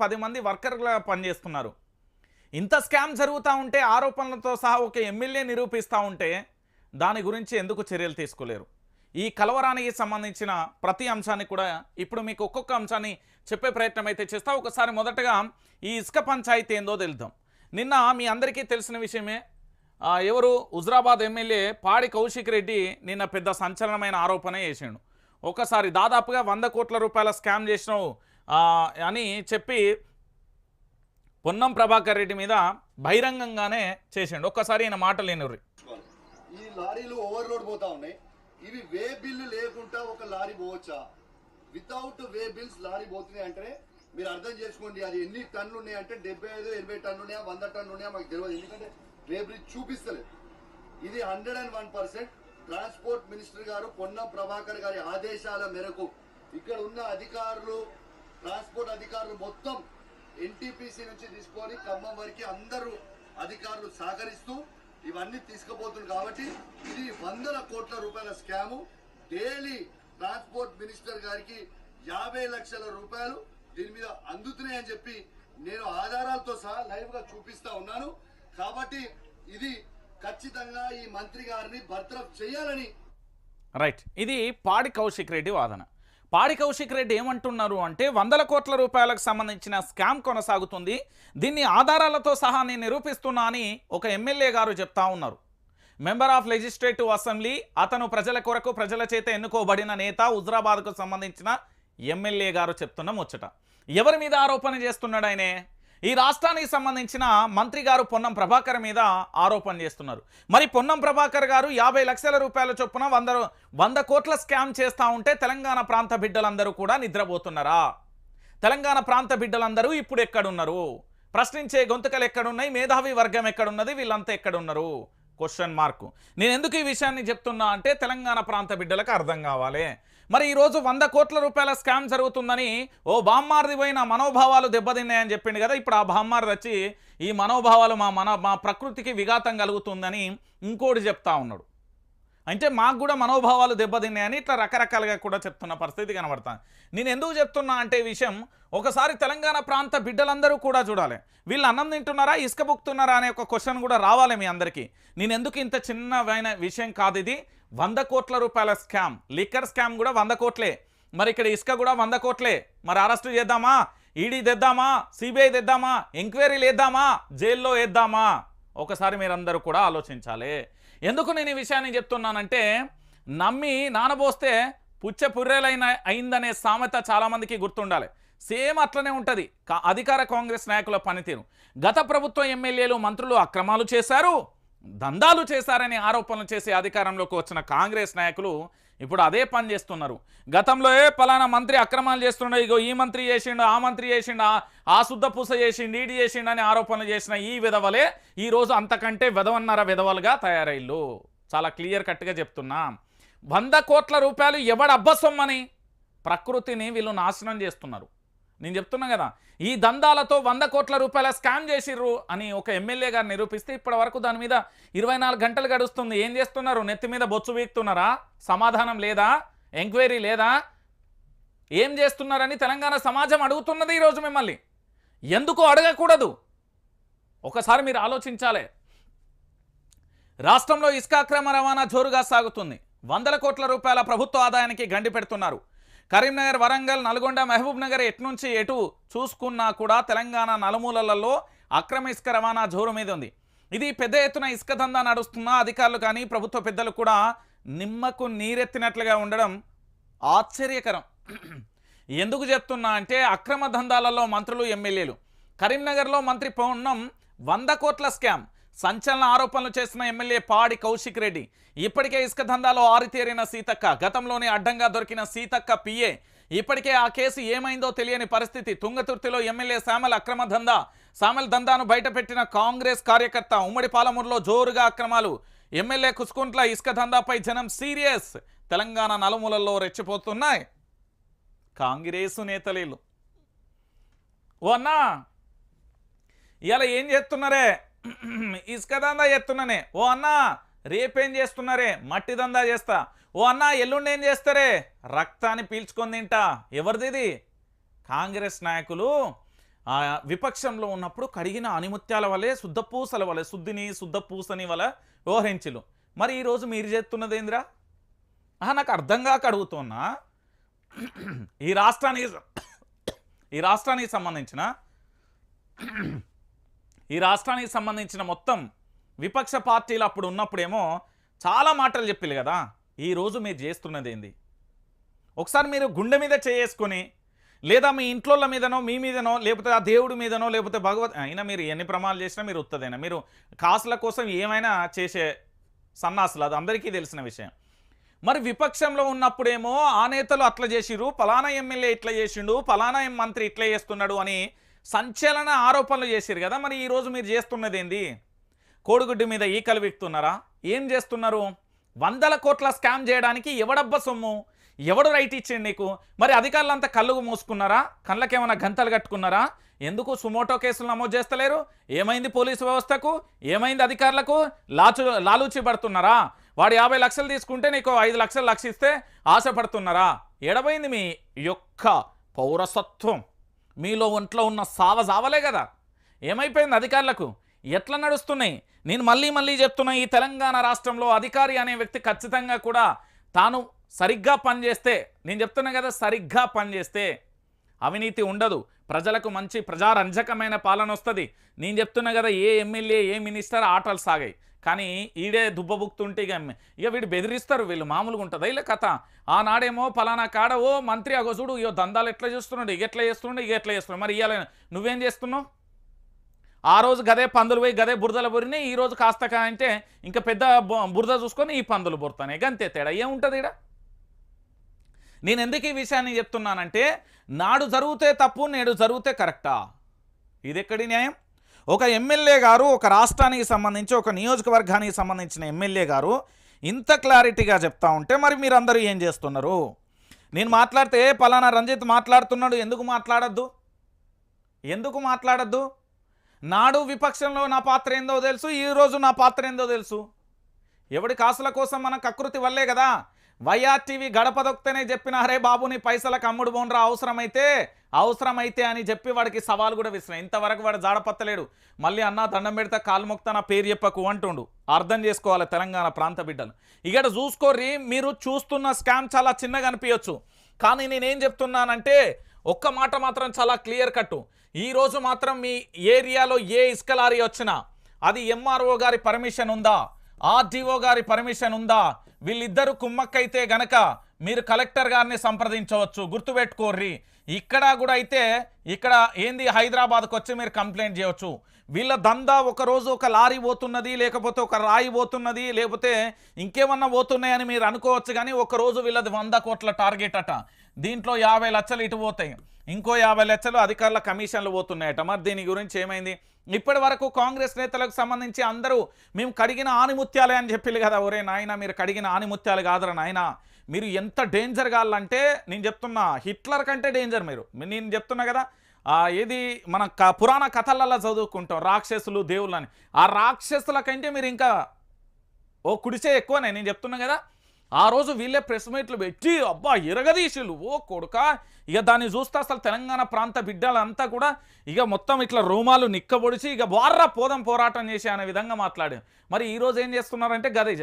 పది మంది వర్కర్గా పనిచేస్తున్నారు. ఇంత స్కామ్ జరుగుతూ ఉంటే ఆరోపణలతో సహా ఒక ఎమ్మెల్యే నిరూపిస్తూ ఉంటే దాని గురించి ఎందుకు చర్యలు తీసుకోలేరు? ఈ కలవరానికి సంబంధించిన ప్రతి అంశాన్ని కూడా ఇప్పుడు మీకు ఒక్కొక్క అంశాన్ని చెప్పే ప్రయత్నం అయితే చేస్తా. ఒకసారి మొదటగా ఈ ఇసుక పంచాయతీ ఏందో తెలుద్దాం. నిన్న మీ అందరికీ తెలిసిన విషయమే ఎవరు? హుజరాబాద్ ఎమ్మెల్యే పాడి కౌశిక్ రెడ్డి నిన్న పెద్ద సంచలనమైన ఆరోపణ చేసిండు. ఒకసారి దాదాపుగా వంద కోట్ల రూపాయల స్కామ్ చేసినావు. అని చెప్పి పొన్నం ప్రభాకర్ రెడ్డి మీద బహిరంగంగానే చేసిండు. ఒక్కసారి ఆయన మాట లేనివ్వరు ఈ లారీలు ఓవర్లోడ్ పోతా ఉన్నాయి. ఇవి వే బిల్లు లేకుండా ఒక లారీ పోవచ్చా? వితౌట్ వే బిల్స్ లారీ పోతున్నాయి అంటే మీరు అర్థం చేసుకోండి అది ఎన్ని టన్నులు ఉన్నాయి అంటే డెబ్బై ఐదు ఎనభై టన్నులు ఉన్నాయా వంద టన్నులు ఉన్నాయా మాకు తెలియదు. ఎందుకంటే వే బ్రిడ్జ్ చూపిస్తలేదు. ఇది hundred and one percent transport minister గారు పొన్నం ప్రభాకర్ గారి ఆదేశాల మేరకు ఇక్కడ ఉన్న అధికారులు ట్రాన్స్పోర్ట్ అధికారులు మొత్తం ఎన్టీపీసీ నుంచి తీసుకొని ఖమ్మం వరకు అందరూ అధికారులు సహకరిస్తూ ఇవన్నీ తీసుకుపోతుంది కాబట్టి ఇది వందల కోట్ల రూపాయల స్కాము. డైలీ ట్రాన్స్పోర్ట్ మినిస్టర్ గారికి యాభై లక్షల రూపాయలు దీని మీద అందుతున్నాయని చెప్పి నేను ఆధారాలతో సహా లైవ్గా చూపిస్తా ఉన్నాను. కాబట్టి ఇది ఖచ్చితంగా ఈ మంత్రి గారిని బర్తరఫ్ చేయాలని రైట్ ఇది పాడి కౌశిక్ రెడ్డి వాదన. పాడి కౌశిక్ రెడ్డి ఏమంటున్నారు అంటే వందల కోట్ల రూపాయలకు సంబంధించిన స్కామ్ కొనసాగుతుంది. దీన్ని ఆధారాలతో సహా నేను నిరూపిస్తున్నా అని ఒక ఎమ్మెల్యే గారు చెప్తా ఉన్నారు. మెంబర్ ఆఫ్ లెజిస్లేటివ్ అసెంబ్లీ అతను ప్రజల కొరకు ప్రజల చేత ఎన్నుకోబడిన నేత హుజరాబాద్కు సంబంధించిన ఎమ్మెల్యే గారు చెప్తున్న ముచ్చట. ఎవరి మీద ఆరోపణ చేస్తున్నాడు ఆయనే? ఈ రాష్ట్రానికి సంబంధించిన మంత్రి గారు పొన్నం ప్రభాకర్ మీద ఆరోపణ చేస్తున్నారు. మరి పొన్నం ప్రభాకర్ గారు యాభై లక్షల రూపాయల చొప్పున వంద వంద కోట్ల స్కామ్ చేస్తూ ఉంటే తెలంగాణ ప్రాంత బిడ్డలందరూ కూడా నిద్రపోతున్నారా? తెలంగాణ ప్రాంత బిడ్డలందరూ ఇప్పుడు ఎక్కడున్నారు? ప్రశ్నించే గొంతుకలు ఎక్కడున్నాయి? మేధావి వర్గం ఎక్కడున్నది? వీళ్ళంతా ఎక్కడున్నారు? క్వశ్చన్ మార్కు నేను ఎందుకు ఈ విషయాన్ని చెప్తున్నా అంటే తెలంగాణ ప్రాంత బిడ్డలకు అర్థం కావాలి. మరి ఈరోజు వంద కోట్ల రూపాయల స్కామ్ జరుగుతుందని ఓ బామ్మారిది పోయిన మనోభావాలు దెబ్బతిన్నాయని చెప్పిండు కదా. ఇప్పుడు ఆ బామ్మార్ది వచ్చి ఈ మనోభావాలు మా మన మా ప్రకృతికి విఘాతం కలుగుతుందని ఇంకోటి చెప్తా ఉన్నాడు. అంటే మాకు కూడా మనోభావాలు దెబ్బతిన్నాయని ఇట్లా రకరకాలుగా కూడా చెప్తున్న పరిస్థితి కనబడుతుంది. నేను ఎందుకు చెప్తున్నా అంటే విషయం ఒకసారి తెలంగాణ ప్రాంత బిడ్డలందరూ కూడా చూడాలి. వీళ్ళు అన్నం తింటున్నారా ఇసుక బుక్తున్నారా అనే ఒక క్వశ్చన్ కూడా రావాలి మీ అందరికీ. నేను ఎందుకు ఇంత చిన్నవైన విషయం కాదు ఇది. వంద కోట్ల రూపాయల స్కామ్. లిక్కర్ స్కామ్ కూడా వంద కోట్లే. మరి ఇక్కడ ఇసుక కూడా వంద కోట్లే. మరి అరెస్టు చేద్దామా? ఈడీ తెద్దామా? సిబిఐ తెద్దామా? ఎంక్వైరీలు వేద్దామా జైల్లో వేద్దామా ఒకసారి మీరందరూ కూడా ఆలోచించాలి. ఎందుకు నేను ఈ విషయాన్ని చెప్తున్నానంటే నమ్మి నానబోస్తే పుచ్చ పుర్రెలైన అయిందనే సామెత చాలామందికి గుర్తుండాలి. సేమ్ అట్లనే ఉంటుంది. కా- అధికార కాంగ్రెస్ నాయకుల పనితీరు. గత ప్రభుత్వ ఎమ్మెల్యేలు మంత్రులు అక్రమాలు చేశారు. దందాలు చేశారని ఆరోపణలు చేసి అధికారంలోకి వచ్చిన కాంగ్రెస్ నాయకులు ఇప్పుడు అదే పని చేస్తున్నారు. గతంలో ఏ పలానా మంత్రి అక్రమాలు చేస్తుండే ఇగో ఈ మంత్రి చేసిండు ఆ మంత్రి చేసిండు ఆ- శుద్ధ పూస చేసిండు ఈడి చేసిండు అని ఆరోపణలు చేసిన ఈ విధవలే ఈరోజు అంతకంటే విధవన్నర విధవలుగా తయారయ్యు చాలా క్లియర్ కట్గా చెప్తున్నా. వంద కోట్ల రూపాయలు ఎవడు అబ్బసొమ్మని ప్రకృతిని వీళ్ళు నాశనం చేస్తున్నారు. నేను చెప్తున్నా కదా ఈ దందాలతో వంద కోట్ల రూపాయల స్కామ్ చేసిర్రు అని ఒక ఎమ్మెల్యే గారు నిరూపిస్తే ఇప్పటి వరకు దాని మీద ఇరవై నాలుగు గంటలు గడుస్తుంది. ఏం చేస్తున్నారు? నెత్తి మీద బొచ్చు వీక్తున్నారా? సమాధానం లేదా? ఎంక్వైరీ లేదా? ఏం చేస్తున్నారని తెలంగాణ సమాజం అడుగుతున్నది ఈరోజు మిమ్మల్ని. ఎందుకు అడగకూడదు? ఒకసారి మీరు ఆలోచించాలి. రాష్ట్రంలో ఇసుక అక్రమ రవాణా జోరుగా సాగుతుంది. వందల కోట్ల రూపాయల ప్రభుత్వ ఆదాయానికి గండి పెడుతున్నారు. కరీంనగర్ వరంగల్ నల్గొండ మహబూబ్ నగర్ ఎట్నుంచి ఎటు చూసుకున్నా కూడా తెలంగాణ నలుమూలలలో అక్రమ ఇసుక రవాణా జోరు మీద ఉంది. ఇది పెద్ద ఎత్తున ఇసుక దందా నడుస్తున్నా అధికారులు కానీ ప్రభుత్వ పెద్దలు కూడా నిమ్మకు నీరెత్తినట్లుగా ఉండడం ఆశ్చర్యకరం. ఎందుకు చెప్తున్నా అంటే అక్రమ దందాలలో మంత్రులు ఎమ్మెల్యేలు. కరీంనగర్లో మంత్రి పొన్నం వంద కోట్ల స్కామ్. సంచలన ఆరోపణలు చేసిన ఎమ్మెల్యే పాడి కౌశిక్ రెడ్డి. ఇప్పటికే ఇసుక దందాలో ఆరితేరిన సీతక్క గతంలోనే అడ్డంగా దొరికిన సీతక్క పిఏ ఇప్పటికే ఆ కేసు ఏమైందో తెలియని పరిస్థితి. తుంగతుర్తిలో ఎమ్మెల్యే శ్యామల అక్రమ దందా శ్యామల దందాను బయటపెట్టిన కాంగ్రెస్ కార్యకర్త ఉమ్మడి పాలమూరులో జోరుగా అక్రమాలు. ఎమ్మెల్యే కుసుకుంట్ల ఇసుక దందాపై జనం సీరియస్. తెలంగాణ నలుమూలల్లో రెచ్చిపోతున్నాయి. కాంగ్రెసు నేతలేలు. ఓ అన్నా! ఇవాళ ఏం చేస్తున్నారే? ఇసుక దందా చేస్తున్నానే ఓ అన్న రేపేం చేస్తున్నారే? మట్టి దందా చేస్తా. ఓ అన్నా ఎల్లుండి ఏం చేస్తారే? రక్తాన్ని పీల్చుకొని తింటా. ఎవరిది కాంగ్రెస్ నాయకులు ఆ విపక్షంలో ఉన్నప్పుడు కడిగిన అనిముత్యాల వలె శుద్ధపూసల వలె శుద్ధిని శుద్ధపూసని వలె వ్యవహరించులు. మరి ఈరోజు మీరు చేస్తున్నది ఏందిరా? నాకు అర్థం కాక అడుగుతున్నా. ఈ రాష్ట్రానికి ఈ రాష్ట్రానికి సంబంధించిన ఈ రాష్ట్రానికి సంబంధించిన మొత్తం విపక్ష పార్టీలు అప్పుడు ఉన్నప్పుడేమో చాలా మాటలు చెప్పిల్లు కదా. ఈరోజు మీరు చేస్తున్నది ఏంది? ఒకసారి మీరు గుండె మీద చేసుకొని లేదా మీ ఇంట్లోళ్ళ మీదనో మీ మీదనో లేకపోతే ఆ దేవుడి మీదనో లేకపోతే భగవత్ అయినా మీరు ఎన్ని ప్రమాణాలు చేసినా మీరు ఉత్తదైనా మీరు కాసుల కోసం ఏమైనా చేసే సన్నాసులు అది అందరికీ తెలిసిన విషయం. మరి విపక్షంలో ఉన్నప్పుడేమో ఆ నేతలు అట్లా చేసిరు పలానా ఎమ్మెల్యే ఇట్లా చేసిండు పలానా ఎం మంత్రి ఇట్లా చేస్తున్నాడు అని సంచలన ఆరోపణలు చేశారు కదా. మరి ఈరోజు మీరు చేస్తున్నది ఏంది? కోడిగుడ్డు మీద ఈకలు విక్తున్నారా? ఏం చేస్తున్నారు? వందల కోట్ల స్కామ్ చేయడానికి ఎవడబ్బ సొమ్ము? ఎవడు రైట్ ఇచ్చిండు నీకు? మరి అధికారులంతా కళ్ళు మూసుకున్నారా? కళ్ళకేమైనా గంతలు కట్టుకున్నారా? ఎందుకు సుమోటో కేసులు నమోదు చేస్తలేరు? ఏమైంది పోలీసు వ్యవస్థకు? ఏమైంది అధికారులకు? లాచు లాలూచి పడుతున్నారా? వాడు యాభై లక్షలు తీసుకుంటే నీకు ఐదు లక్షలు లక్షిస్తే ఆశపడుతున్నారా? ఎడబైంది మీ యొక్క పౌరసత్వం. మీలో ఒంట్లో ఉన్న సావ సావలే కదా. ఏమైపోయింది అధికారులకు? ఎట్లా నడుస్తున్నాయి? నేను మళ్ళీ మళ్ళీ చెప్తున్నా ఈ తెలంగాణ రాష్ట్రంలో అధికారి అనే వ్యక్తి ఖచ్చితంగా కూడా తాను సరిగ్గా పనిచేస్తే నేను చెప్తున్నా కదా సరిగ్గా పనిచేస్తే అవినీతి ఉండదు. ప్రజలకు మంచి ప్రజారంజకమైన పాలన వస్తుంది. నేను చెప్తున్నా కదా ఏ ఎమ్మెల్యే ఏ మినిస్టర్ ఆటలు సాగాయి. కానీ ఈడే దుబ్బబుక్తుంటే ఇక ఇక వీడు బెదిరిస్తారు వీళ్ళు మామూలుగా ఉంటుంది? ఇలా కథ. ఆనాడేమో పలానా కాడ ఓ మంత్రి అగో చూడు ఇగో దందాలు ఎట్లా చేస్తున్నాడు ఇక ఎట్లా చేస్తున్నాడు ఇక ఎట్లా చేస్తున్నాడు. మరి ఇవాళ నువ్వేం చేస్తున్నావు? ఆ రోజు గదే పందులు పోయి గదే బురదలు బొరినాయి ఈ రోజు కాస్త కా అంటే ఇంకా పెద్ద బురద చూసుకొని ఈ పందులు బొరుతాయి గంతే తేడా. ఏముంటుంది ఇక్కడ నేను ఎందుకు ఈ విషయాన్ని చెప్తున్నానంటే నాడు జరిగితే తప్పు నేడు జరిగితే కరెక్టా? ఇది ఎక్కడి న్యాయం? ఒక ఎమ్మెల్యే గారు ఒక రాష్ట్రానికి సంబంధించి ఒక నియోజకవర్గానికి సంబంధించిన ఎమ్మెల్యే గారు ఇంత క్లారిటీగా చెప్తా ఉంటే మరి మీరందరూ ఏం చేస్తున్నారు? నేను మాట్లాడితే పలానా రంజిత్ మాట్లాడుతున్నాడు ఎందుకు మాట్లాడద్దు? ఎందుకు మాట్లాడద్దు? నాడు విపక్షంలో నా పాత్ర ఏందో తెలుసు ఈరోజు నా పాత్ర ఏందో తెలుసు. ఎవడి కాసుల కోసం మన కకృతి వల్లే కదా వైఆర్టీవీ టీవీ దొక్కితేనే చెప్పిన అరే బాబు నీ పైసలకు అమ్ముడు బోన్రా అవసరమైతే అవసరమైతే అని చెప్పి వాడికి సవాల్ కూడా విసిరా ఇంతవరకు వాడు జాడపత్తలేడు. మళ్ళీ అన్న దండం పెడితే కాలు మొక్తా నా పేరు చెప్పకు అంటుండు. అర్థం చేసుకోవాలి తెలంగాణ ప్రాంత బిడ్డలు. ఇక్కడ చూసుకోర్రి మీరు చూస్తున్న స్కామ్ చాలా చిన్నగా అనిపించచ్చు కానీ నేనేం చెప్తున్నానంటే ఒక్క మాట మాత్రం చాలా క్లియర్ కట్టు. ఈరోజు మాత్రం మీ ఏరియాలో ఏ ఇసుక లారీ వచ్చినా అది ఎంఆర్ఓ గారి పర్మిషన్ ఉందా? ఆర్డీఓ గారి పర్మిషన్ ఉందా? వీళ్ళిద్దరు కుమ్మక్కైతే గనక మీరు కలెక్టర్ గారిని సంప్రదించవచ్చు. గుర్తుపెట్టుకోర్రి. ఇక్కడ కూడా అయితే ఇక్కడ ఏంది హైదరాబాద్కు వచ్చి మీరు కంప్లైంట్ చేయవచ్చు వీళ్ళ దందా ఒక రోజు ఒక లారీ పోతున్నది లేకపోతే ఒక రాయి పోతున్నది లేకపోతే ఇంకేమన్నా పోతున్నాయని మీరు అనుకోవచ్చు కానీ ఒక రోజు వీళ్ళది వంద కోట్ల టార్గెట్ అట. దీంట్లో యాభై లక్షలు ఇటు పోతాయి. ఇంకో యాభై లక్షలు అధికారుల కమిషన్లు పోతున్నాయట. మరి దీని గురించి ఏమైంది? ఇప్పటి వరకు కాంగ్రెస్ నేతలకు సంబంధించి అందరూ మేము కడిగిన ఆనిముత్యాలే అని చెప్పిల్లు కదా ఒరే నాయన మీరు కడిగిన ఆనిముత్యాలు కాదురా నాయన. మీరు ఎంత డేంజర్ కావాలంటే నేను చెప్తున్నా హిట్లర్ కంటే డేంజర్ మీరు. నేను చెప్తున్నా కదా ఏది మన క- పురాణ కథలలో చదువుకుంటాం రాక్షసులు దేవుళ్ళని. ఆ రాక్షసుల కంటే మీరు ఇంకా ఓ కుడిసే ఎక్కువనే నేను చెప్తున్నా కదా. ఆ రోజు వీళ్ళే ప్రెస్ మీట్లు పెట్టి అబ్బా ఇరగదీశులు ఓ కొడుక ఇక దాన్ని చూస్తే అసలు తెలంగాణ ప్రాంత బిడ్డలంతా కూడా ఇక మొత్తం ఇట్లా రోమాలు నిక్కబొడిచి ఇక బార్రా పోదం పోరాటం చేసి అనే విధంగా మాట్లాడారు. మరి ఈరోజు ఏం చేస్తున్నారంటే గదే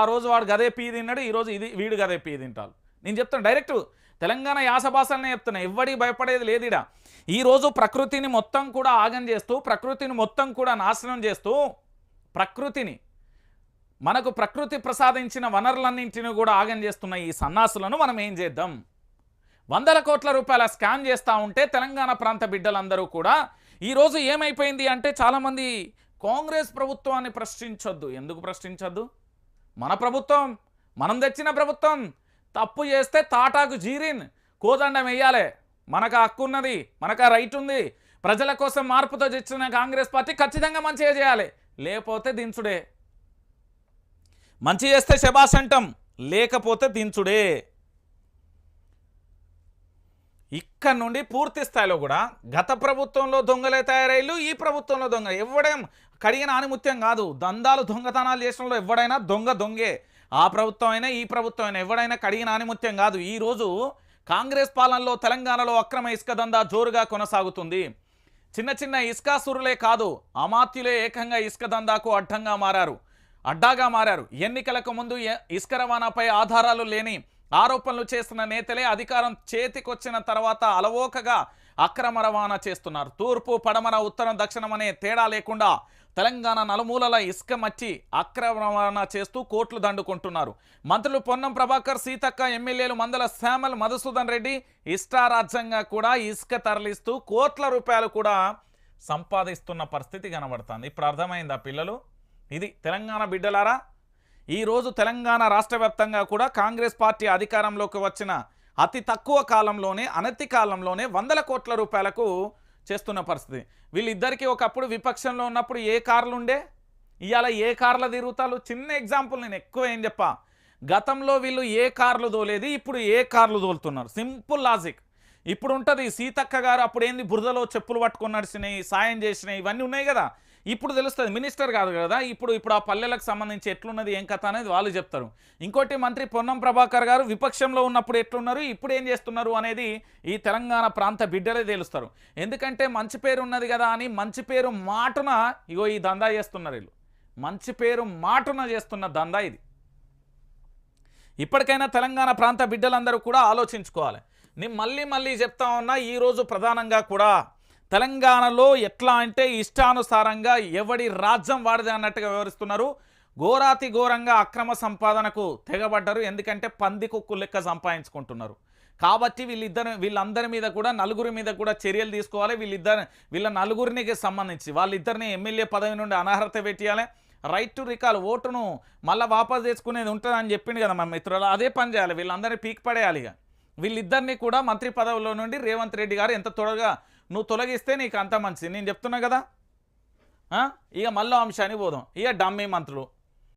ఆ రోజు వాడు గదే పీ తిన్నాడు ఈరోజు ఇది వీడు గదే పీ తింటాడు. నేను చెప్తాను డైరెక్ట్ తెలంగాణ యాసభాషలనే చెప్తున్నా ఎవ్వడి భయపడేది లేదిడా. ఈ రోజు ప్రకృతిని మొత్తం కూడా ఆగం చేస్తూ ప్రకృతిని మొత్తం కూడా నాశనం చేస్తూ ప్రకృతిని మనకు ప్రకృతి ప్రసాదించిన వనరులన్నింటిని కూడా ఆగం చేస్తున్న ఈ సన్నాసులను మనం ఏం చేద్దాం? వందల కోట్ల రూపాయల స్కామ్ చేస్తూ ఉంటే తెలంగాణ ప్రాంత బిడ్డలందరూ కూడా ఈరోజు ఏమైపోయింది అంటే చాలామంది కాంగ్రెస్ ప్రభుత్వాన్ని ప్రశ్నించొద్దు. ఎందుకు ప్రశ్నించొద్దు? మన ప్రభుత్వం మనం తెచ్చిన ప్రభుత్వం. తప్పు చేస్తే తాటాకు జీరిన్ కోదండం వెయ్యాలి మనకు హక్కు ఉన్నది మనకు రైట్ ఉంది. ప్రజల కోసం మార్పుతో తెచ్చిన కాంగ్రెస్ పార్టీ ఖచ్చితంగా మంచిగా చేయాలి. లేకపోతే దించుడే మంచి చేస్తే శబాస్ అంటాం లేకపోతే దించుడే. ఇక్కడ నుండి పూర్తి స్థాయిలో కూడా గత ప్రభుత్వంలో దొంగలే తయారైలు ఈ ప్రభుత్వంలో దొంగ ఎవడేం కడిగిన ఆనిముత్యం కాదు. దందాలు దొంగతనాలు చేసినలో ఎవడైనా దొంగ దొంగే. ఆ ప్రభుత్వం అయినా ఈ ప్రభుత్వం అయినా ఎవడైనా కడిగిన ఆనిముత్యం కాదు. ఈ రోజు కాంగ్రెస్ పాలనలో తెలంగాణలో అక్రమ ఇసుక దందా జోరుగా కొనసాగుతుంది. చిన్న చిన్న ఇసుకాసురులే కాదు అమాత్యులే ఏకంగా ఇసుక దందాకు అడ్డంగా మారారు. అడ్డాగా మారారు. ఎన్నికలకు ముందు ఇసుక రవాణాపై ఆధారాలు లేని ఆరోపణలు చేస్తున్న నేతలే అధికారం చేతికొచ్చిన తర్వాత అలవోకగా అక్రమ రవాణా చేస్తున్నారు. తూర్పు పడమర ఉత్తరం దక్షిణం అనే తేడా లేకుండా తెలంగాణ నలుమూలల ఇసుక మచ్చి అక్రమ రవాణా చేస్తూ కోట్లు దండుకుంటున్నారు. మంత్రులు పొన్నం ప్రభాకర్ సీతక్క ఎమ్మెల్యేలు మందల శ్యామల్ మధుసూదన్ రెడ్డి ఇష్టారాజ్యంగా కూడా ఇసుక తరలిస్తూ కోట్ల రూపాయలు కూడా సంపాదిస్తున్న పరిస్థితి కనబడుతుంది. ఇప్పుడు అర్థమైందా పిల్లలు? ఇది తెలంగాణ బిడ్డలారా? ఈరోజు తెలంగాణ రాష్ట్ర వ్యాప్తంగా కూడా కాంగ్రెస్ పార్టీ అధికారంలోకి వచ్చిన అతి తక్కువ కాలంలోనే అనతి కాలంలోనే వందల కోట్ల రూపాయలకు చేస్తున్న పరిస్థితి. వీళ్ళిద్దరికీ ఒకప్పుడు విపక్షంలో ఉన్నప్పుడు ఏ కార్లు ఉండే ఇవాళ ఏ కార్ల తిరుగుతారు చిన్న ఎగ్జాంపుల్ నేను ఎక్కువ ఏం చెప్పా. గతంలో వీళ్ళు ఏ కార్లు తోలేది ఇప్పుడు ఏ కార్లు తోలుతున్నారు? Simple logic. ఇప్పుడు ఉంటుంది సీతక్క గారు అప్పుడు ఏంది బురదలో చెప్పులు పట్టుకొని నడిచినాయి సాయం చేసినాయి ఇవన్నీ ఉన్నాయి కదా. ఇప్పుడు తెలుస్తుంది మినిస్టర్ కాదు కదా ఇప్పుడు ఇప్పుడు ఆ పల్లెలకు సంబంధించి ఎట్లున్నది ఏం కథ అనేది వాళ్ళు చెప్తారు. ఇంకోటి మంత్రి పొన్నం ప్రభాకర్ గారు విపక్షంలో ఉన్నప్పుడు ఎట్లున్నారు ఇప్పుడు ఏం చేస్తున్నారు అనేది ఈ తెలంగాణ ప్రాంత బిడ్డలే తెలుస్తారు. ఎందుకంటే మంచి పేరు ఉన్నది కదా అని మంచి పేరు మాటున ఇగో ఈ దందా చేస్తున్నారు వీళ్ళు. మంచి పేరు మాటున చేస్తున్న దందా ఇది. ఇప్పటికైనా తెలంగాణ ప్రాంత బిడ్డలందరూ కూడా ఆలోచించుకోవాలి. నేను మళ్ళీ మళ్ళీ చెప్తా ఉన్నా ఈరోజు ప్రధానంగా కూడా తెలంగాణలో ఎట్లా అంటే ఇష్టానుసారంగా ఎవడి రాజ్యం వాడిది అన్నట్టుగా వివరిస్తున్నారు. ఘోరాతి ఘోరంగా అక్రమ సంపాదనకు తెగబడ్డారు. ఎందుకంటే పంది కుక్కు లెక్క సంపాదించుకుంటున్నారు. కాబట్టి వీళ్ళిద్దరు వీళ్ళందరి మీద కూడా నలుగురి మీద కూడా చర్యలు తీసుకోవాలి. వీళ్ళిద్దరు వీళ్ళ నలుగురికి సంబంధించి వాళ్ళిద్దరిని ఎమ్మెల్యే పదవి నుండి అనర్హత పెట్టియాలి. రైట్ టు రికాల్ ఓటును మళ్ళీ వాపస్ తెచ్చుకునేది ఉంటుందని చెప్పింది కదా మా మిత్రులు. అదే పని చేయాలి. వీళ్ళందరినీ పీక్ పడేయాలి ఇక. వీళ్ళిద్దరినీ కూడా మంత్రి పదవిలో నుండి రేవంత్ రెడ్డి గారు ఎంత త్వరగా నువ్వు తొలగిస్తే నీకు అంత మంచిది. నేను చెప్తున్నా కదా? ఇక మళ్ళీ అంశానికి పోదాం. ఇక డమ్మీ మంత్రులు.